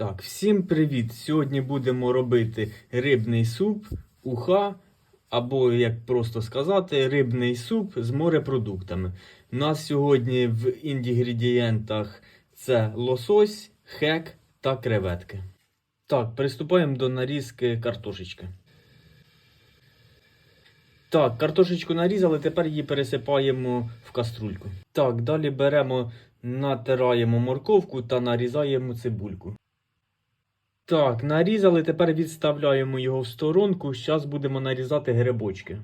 Так, всім привіт! Сьогодні будемо робити рибний суп, уха, або, як просто сказати, рибний суп з морепродуктами. У нас сьогодні в інгредієнтах це лосось, хек та креветки. Так, приступаємо до нарізки картошечки. Так, картошечку нарізали, тепер її пересипаємо в каструльку. Так, далі беремо, натираємо морковку та нарізаємо цибульку. Так, нарізали, тепер відставляємо його в сторонку. Зараз будемо нарізати грибочки.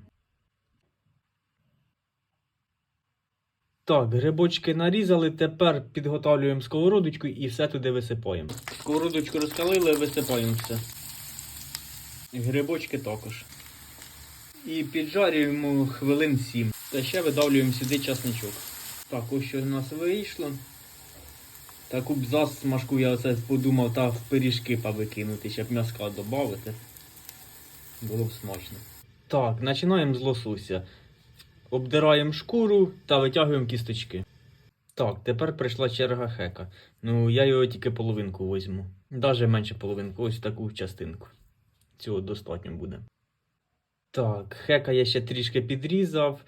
Так, грибочки нарізали, тепер підготовлюємо сковородочку і все туди висипаємо. Сковородочку розкалили, висипаємо все. Грибочки також. І піджарюємо хвилин 7. Та ще видавлюємо сюди часничок. Так, ось що в нас вийшло. Таку б засмажку я оце подумав та в пиріжки повикинути, щоб м'яска додати. Було б смачно. Так, починаємо з лосося. Обдираємо шкуру та витягуємо кісточки. Так, тепер прийшла черга хека. Ну, я його тільки половинку візьму. Даже менше половинку, ось таку частинку. Цього достатньо буде. Так, хека я ще трішки підрізав.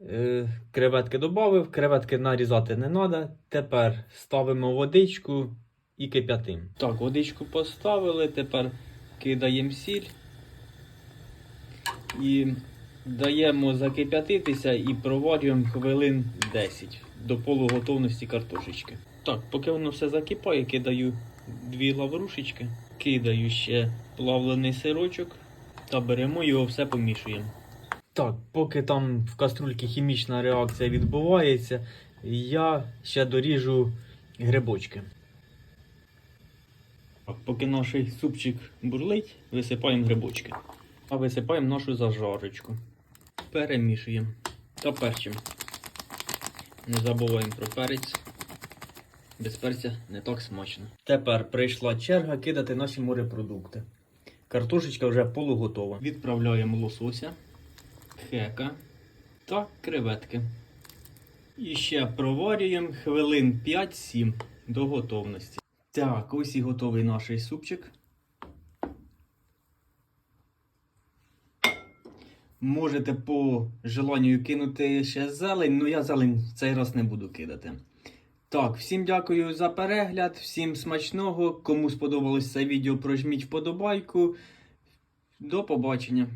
Е, Креветки додав, креветки нарізати не треба. Тепер ставимо водичку і кип'ятим. Так, водичку поставили, тепер кидаємо сіль і даємо закип'ятитися і проварюємо хвилин 10 до полуготовності картошечки. Так, поки воно все закипає, кидаю дві лаврушечки, кидаю ще плавлений сирочок та беремо його все помішуємо. Так, поки там в каструльці хімічна реакція відбувається, я ще доріжу грибочки. Так, поки наш супчик бурлить, висипаємо грибочки. А висипаємо нашу зажарочку. Перемішуємо та перчимо. Не забуваємо про перець. Без перця не так смачно. Тепер прийшла черга кидати наші морепродукти. Картошечка вже полуготова. Відправляємо лосося хека та креветки. І ще проварюємо хвилин 5-7 до готовності. Так, ось і готовий наш супчик. Можете по желанню кинути ще зелень, але я зелень в цей раз не буду кидати. Так, всім дякую за перегляд, всім смачного. Кому сподобалось це відео, прожміть вподобайку. До побачення.